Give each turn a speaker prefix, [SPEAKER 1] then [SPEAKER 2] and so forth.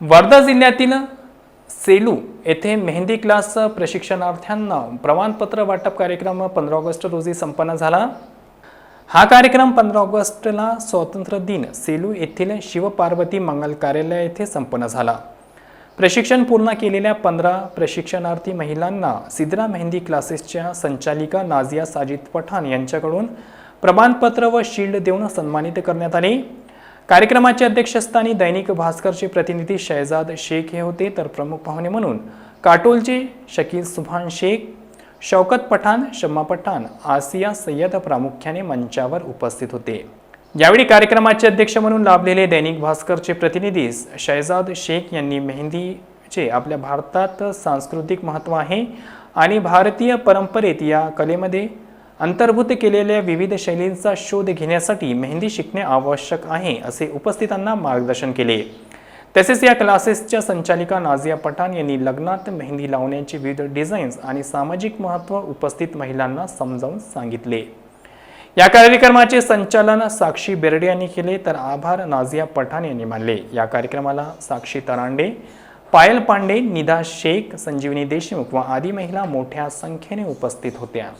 [SPEAKER 1] वर्धा जिल्ह्यातील सेलू येथे मेहंदी क्लास प्रशिक्षणार्थ्यांना प्रमाणपत्र वाटप कार्यक्रम पंधरा ऑगस्ट रोजी संपन्न झाला. हा कार्यक्रम पंधरा ऑगस्टला स्वातंत्र्य दिन सेलू येथील शिवपार्वती मंगल कार्यालय येथे संपन्न झाला. प्रशिक्षण पूर्ण केलेल्या पंधरा प्रशिक्षणार्थी महिलांना सिद्रा मेहंदी क्लासेसच्या संचालिका नाझिया साजिद पठाण यांच्याकडून प्रमाणपत्र व शिल्ड देऊन सन्मानित करण्यात आले. कार्यक्रमाच्या अध्यक्षस्थानी दैनिक भास्करचे प्रतिनिधी शहजाद शेख हे होते तर प्रमुख पाहुणे म्हणून काटोलचे शकील सुभान शेख शौकत पठाण शम्मा पठाण आसिया सय्यद प्रामुख्याने मंचावर उपस्थित होते. यावेळी कार्यक्रमाचे अध्यक्ष म्हणून लाभलेले दैनिक भास्करचे प्रतिनिधी शहजाद शेख यांनी मेहंदीचे आपल्या भारतात सांस्कृतिक महत्त्व आहे आणि भारतीय परंपरेत या कलेमध्ये अंतर्भूत केलेल्या विविध शैलींचा शोध घेण्यासाठी मेहंदी शिकणे आवश्यक आहे असे उपस्थितांना मार्गदर्शन केले. तसेच या क्लासेसच्या संचालिका नाझिया पठाण यांनी लग्नात मेहंदी लावण्याचे विविध डिझाईन्स आणि सामाजिक महत्त्व उपस्थित महिलांना समजावून सांगितले. या कार्यक्रमाचे संचालन साक्षी बेर्डे यांनी केले तर आभार नाझिया पठाण यांनी मानले. या कार्यक्रमाला साक्षी तरांडे पायल पांडे निधा शेख संजीवनी देशमुख व आदी महिला मोठ्या संख्येने उपस्थित होत्या.